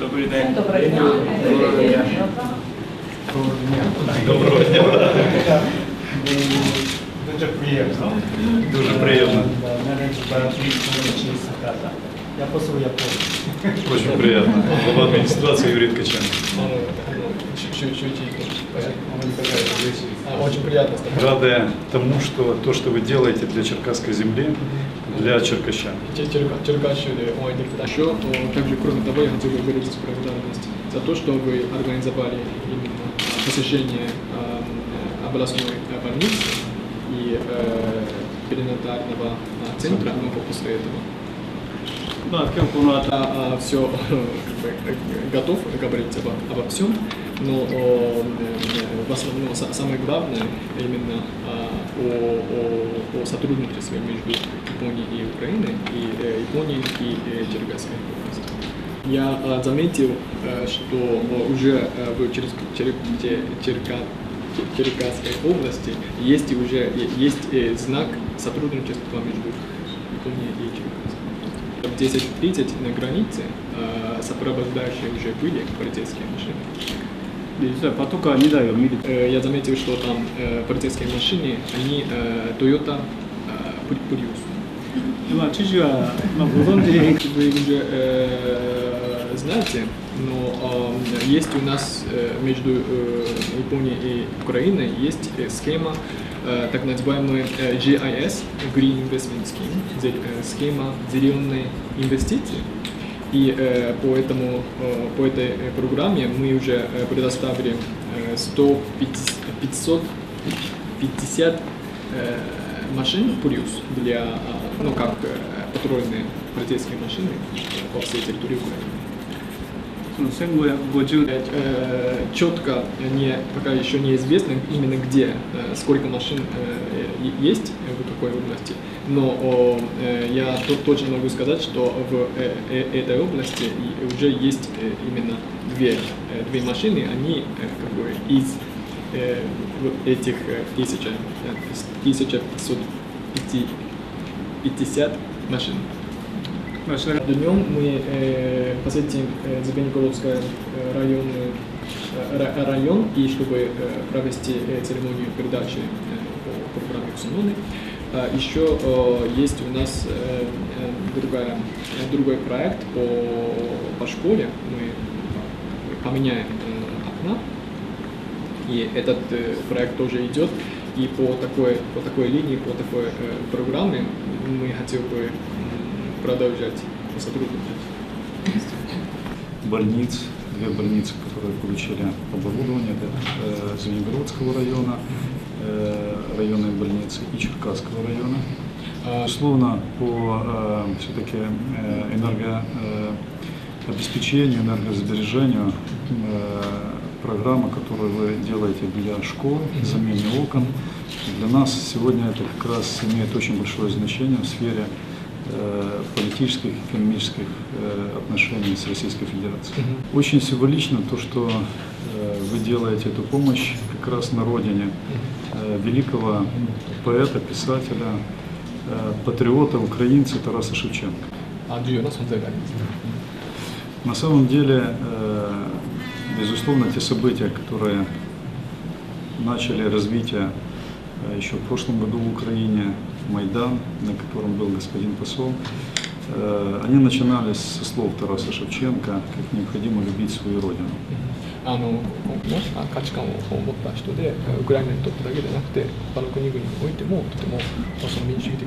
Добрий день. Доброго дня. Доброго дня. Доброго дня. Дуже приємно. Дуже приємно. Да, Мене звати Юрій Саката. Я посол Японії. Очень приятно. Глава администрации Юрий Ткаченко. Чуть-чуть. Очень приятно с тобой. Рады тому, что то, что вы делаете для черкасской земли, для черкащан. Черкащины, не Еще, также, кроме того, я хотел бы выразить благодарность за то, что вы организовали именно посещение э, областной э, больницы и э, перинатального э, центра, ну, после этого. Ну, а? А, все готов говорить обо, обо всем, но э, основном са- самое главное именно а, о, о, о сотрудничестве между Японией и Украиной, и э, Японией и э, Черкасской областью. Я а, заметил, э, что э, уже в Чер- Че- Черка- Че- Черкасской области есть уже есть знак сотрудничества между Японией и Черкасской. В 10.30 на границе э, сопровождающие уже были полицейские машины. Потока не даю. Э, я заметил, что там э, полицейские машины, они э, Toyota Prius. Да, чужие, на Бурунде. Вы уже знаете, но есть у нас между Японией и Украиной есть схема так называемая GIS, Green Investment Scheme, схема зеленой инвестиции. И э, по, этому, э, по этой э, программе мы уже э, предоставили э, 150, 550 э, машин Prius для, э, ну как э, патрульные полицейские машины э, по всей территории Украины. その1550 Э, четко не, пока еще неизвестно именно где, э, сколько машин э, есть в какой области, но о, э, я то- точно могу сказать, что в э, этой области уже есть именно две, две машины, они как бы из вот этих э, тысяча, э, с 1550 машин. Днем мы э, посетим э, э район, э, район, и чтобы провести церемонию передачи э, по программе Ксуноны. А еще есть у нас другая, другой проект по, по школе. Мы поменяем окна, и этот проект тоже идет. И по такой, по такой линии, по такой программе мы хотели бы продолжать сотрудничать. Больниц, две больницы, которые получили оборудование, это э, Звенигородского района, э, районной больницы и Черкасского района. А, Безусловно, по все-таки энергообеспечению, энергосбережению э, программа, которую вы делаете для школ, замене окон, для нас сегодня это как раз имеет очень большое значение в сфере Э, политических и экономических э, отношений с Российской Федерацией. Очень символично то, что э, вы делаете эту помощь как раз на родине великого поэта, писателя, патриота, украинца Тараса Шевченко. Андрей, у нас он На самом деле, безусловно, те события, которые начали развитие еще в прошлом году в Украине, Майдан, на котором был господин посол, э, они начинались со слов Тараса Шевченко, как необходимо любить свою родину. あのもし価値観を持った人でウクライナにとってだけでなくて他の国々においてもとてもその民主主義的